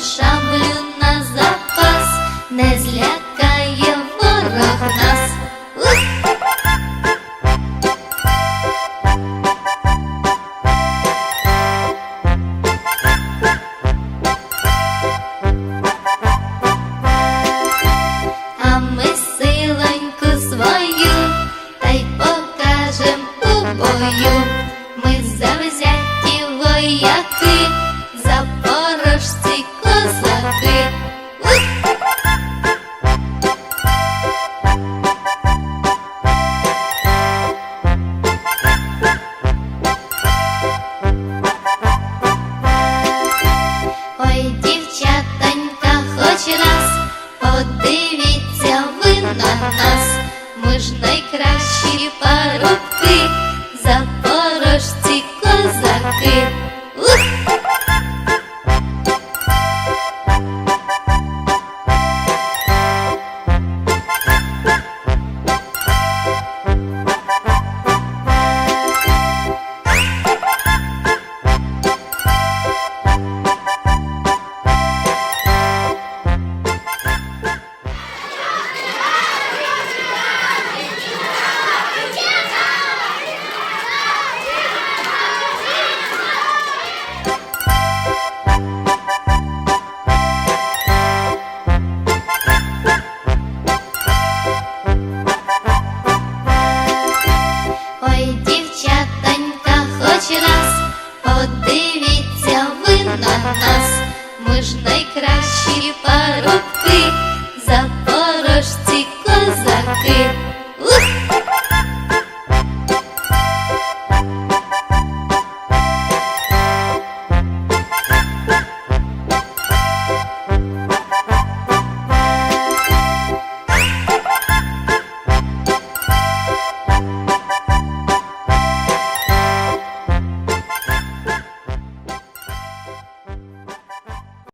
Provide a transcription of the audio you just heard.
шаблю на запас, не злякає ворог нас. А ми силоньку свою та й покажем у бою. Ми завзяті вояки. Ми ж найкращі парубки, подивіться ви на нас, ми ж найкращі